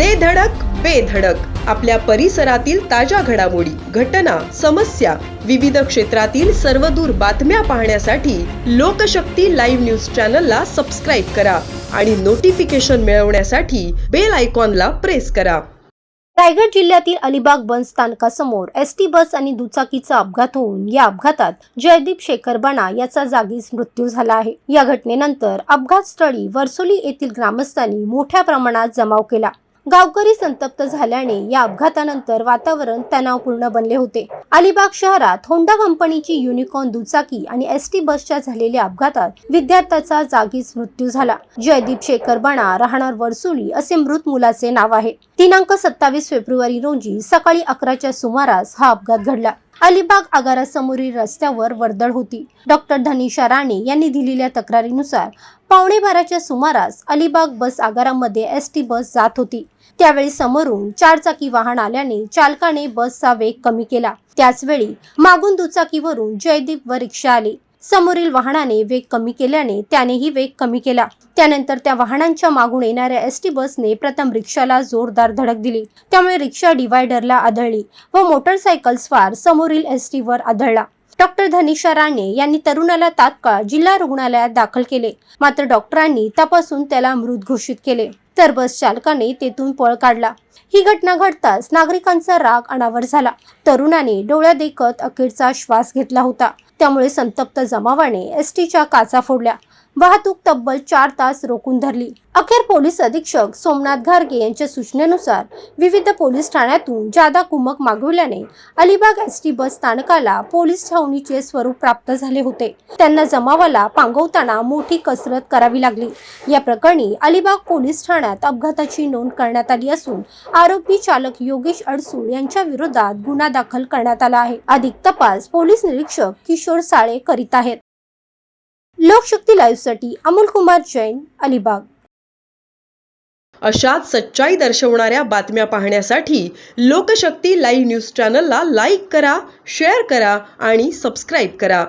दे धडक बेधडक आपल्या परिसरातील ताज्या घडामोडी घटना समस्या विविध क्षेत्रातील सर्वदूर बातम्या पाहण्यासाठी लोकशक्ती लाईव्ह न्यूज चॅनलला सबस्क्राईब करा आणि नोटिफिकेशन मिळवण्यासाठी बेल आयकॉनला प्रेस करा. रायगड जिल्ह्यातील अलिबाग बस स्थानकासमोर एस टी बस आणि दुचाकीचा अपघात होऊन या अपघातात जयदीप शेखर बाणा याचा जागीच मृत्यू झाला आहे. या घटनेनंतर अपघात स्थळी वर्सोली येथील ग्रामस्थांनी मोठ्या प्रमाणात जमाव केला. गावकरी संतप्त झाल्याने या अपघातानंतर वातावरण तणावपूर्ण बनले होते. अलिबाग शहरात होंडा कंपनीची युनिकॉर्न दुचाकी आणि एस टी बसच्या झालेल्या अपघातात विद्यार्थ्याचा जागीच मृत्यू झाला. जयदीप शेखर बाणा राहणार वर्सोली असे मृत मुलाचे नाव आहे. दिनांक सत्तावीस फेब्रुवारी रोजी सकाळी अकराच्या सुमारास हा अपघात घडला. अलिबाग आगारासमोरील रस्त्यावर वर्दळ होती. डॉक्टर धनीशा राणे यांनी दिलेल्या तक्रारीनुसार पावणे बाराच्या सुमारास अलिबाग बस आगारामध्ये एस टी बस जात होती. त्यावेळी समोरून चारचाकी वाहन आल्याने चालकाने बसचा वेग कमी केला. त्याचवेळी मागून दुचाकीवरून जयदीप व रिक्षा आली. समोरील वाहनाने वेग कमी केल्याने त्यानेही वेग कमी केला. त्यानंतर त्या वाहनांच्या मागून येणाऱ्या एस टी बसने प्रथम रिक्षाला जोरदार धडक दिली. त्यामुळे रिक्षा डिवायडरला आदळली व मोटरसायकल स्वार समोरील एस टीवर आदळला. डॉक्टर धनिषा राणे यांनी तरुणाला तात्काळ जिल्हा रुग्णालयात दाखल केले. मात्र डॉक्टरांनी तपासून त्याला मृत घोषित केले. तर बस चालकाने तेथून पळ काढला. ही घटना घडताच नागरिकांचा राग अनावर झाला. तरुणाने डोळ्या देखत अखेरचा श्वास घेतला होता. त्यामुळे संतप्त जमावाने एस टीच्या काचा फोडल्या. वाहतूक तब्बल चार तास रोखून धरली. अखेर पोलीस अधीक्षक सोमनाथ घारगे यांच्या सूचनेनुसार विविध पोलीस ठाण्यातून जादा कुमक मागविल्याने अलिबाग एस टी बस स्थानकाला पोलीस छावणीचे स्वरूप प्राप्त झाले होते. त्यांना जमावाला पांगवताना मोठी कसरत करावी लागली. या प्रकरणी अलिबाग पोलीस ठाण्यात अपघाताची नोंद करण्यात आली असून आरोपी चालक योगेश अडसूळ यांच्या विरोधात गुन्हा दाखल करण्यात आला आहे. अधिक तपास पोलीस निरीक्षक किशोर साळे करीत आहेत. लोकशक्ती लाईव्हसाठी अमोल कुमार जैन अलिबाग. अशाच सच्चाई दर्शवणाऱ्या बातम्या पाहण्यासाठी लोकशक्ती लाईव्ह न्यूज चॅनलला लाईक करा शेअर करा आणि सबस्क्राईब करा.